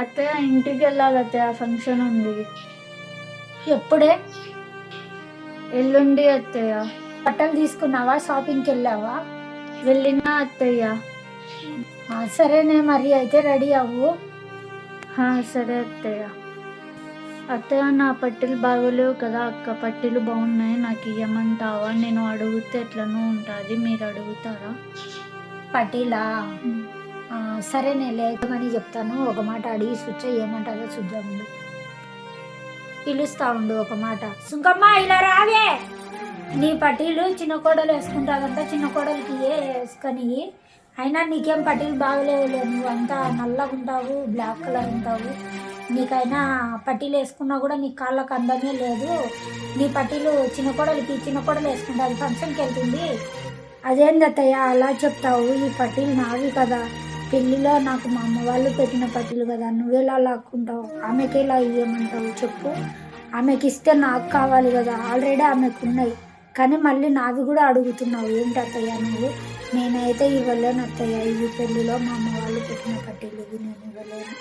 అత్తయ్య ఇంటికి వెళ్ళాలి అత్తయ్య ఫంక్షన్ ఉంది. ఎప్పుడే? ఎల్లుండి అత్తయ్య. బట్టలు తీసుకున్నావా? షాపింగ్కి వెళ్ళావా? వెళ్ళినా అత్తయ్య. సరేనే మరి అయితే రెడీ అవ్వు. సరే అత్తయ్య. అత్తయ్య నా పట్టీలు బాగోలేవు కదా అక్క. పట్టీలు బాగున్నాయి నాకు ఇవ్వమంటావా నేను అడిగితే ఎట్లనో ఉంటుంది మీరు అడుగుతారా? పటీలా సరే నేను లేదమని చెప్తాను. ఒక మాట అడిగి సుచ్చ ఏమంటారో చూద్దాము పిలుస్తా ఉండు ఒక మాట. సుంకమ్మ ఇలా రావే. నీ పట్టీలు చిన్న కోడలు వేసుకుంటాదంట చిన్న కోడలికి ఏ వేసుకొని? అయినా నీకేం పట్టీలు బాగలేవులే. నువ్వు అంతా నల్లగా ఉంటావు బ్లాక్ కలర్ ఉంటావు. నీకైనా పట్టీలు వేసుకున్నా కూడా నీ కాళ్ళకు అందమే లేదు. నీ పట్టీలు చిన్న కోడలికి చిన్న కోడలు వేసుకుంటావు ఫంక్షన్కి వెళ్తుంది. అదేం అత్తయ్య అలా చెప్తావు? ఈ పట్టీలు నావి కదా. పెళ్ళిలో నాకు మా అమ్మ వాళ్ళు పెట్టిన పట్టీలు కదా నువ్వెలా లాక్కుంటావు? ఆమెకి ఎలా ఇవ్వమంటావు చెప్పు? ఆమెకి ఇస్తే నాకు కావాలి కదా ఆల్రెడీ ఆమెకు ఉన్నాయి కానీ మళ్ళీ నావి కూడా అడుగుతున్నావు ఏంటి అత్తయ్య నువ్వు? నేనైతే ఇవ్వలేను అత్తయ్య ఇవి పెళ్ళిలో మా అమ్మ వాళ్ళు పెట్టిన పట్టీలు ఇవి నేను ఇవ్వలేను.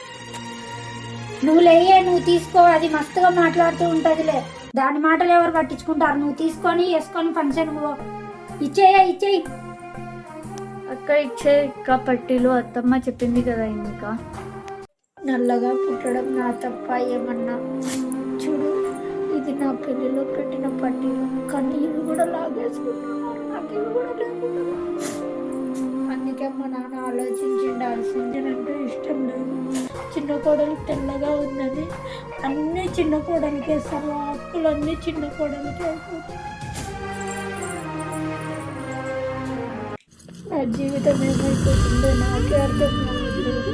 నువ్వు లేయే నువ్వు తీసుకో అది మస్తుగా మాట్లాడుతూ ఉంటుందిలే. దాని మాటలు ఎవరు పట్టించుకుంటారు? నువ్వు తీసుకొని వేసుకొని ఫంక్షన్ ఇచ్చేయ ఇచ్చేయి. అక్క ఇచ్చే ఇంకా పట్టీలు అత్తమ్మ చెప్పింది కదా ఇంకా. నల్లగా పుట్టడం నా తప్ప ఏమన్నా చూడు ఇది నా పెళ్ళిలో పెట్టిన పట్టీలు కానీ ఇవి కూడా లాగేసుకుంటున్నారు. నాకు ఇవి కూడా లేకుండా. అందుకే మా నాన్న ఆలోచించండి ఆలోచించనంటే ఇష్టం లేదు. చిన్న కోడలు తెల్లగా ఉన్నది. అన్ని చిన్న కోడలికి వేస్తారు ఆకులన్నీ చిన్న కోడలికి అయిపోతాయి. నా జీవితం ఏమైపోతుందో నాకే అర్థం కావట్లేదు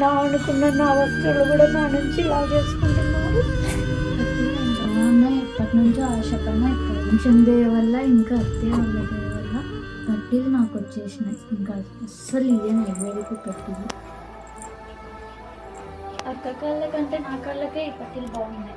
నా అనుకున్న నా వస్తువులు కూడా నా నుంచి లాగేసుకుంటున్నారు. ఎప్పటి నుంచో ఆశ పైన ఫంక్షన్ డే వల్ల ఇంకా అత్తయ్య వాళ్ళ వల్ల పట్టీలు నాకు వచ్చేసినాయి. ఇంకా అస్సలు ఇయ్యను ఎవరికి పట్టీలు అక్క కాళ్ళ కంటే నా కాళ్ళకే ఈ పట్టీలు బాగున్నాయి.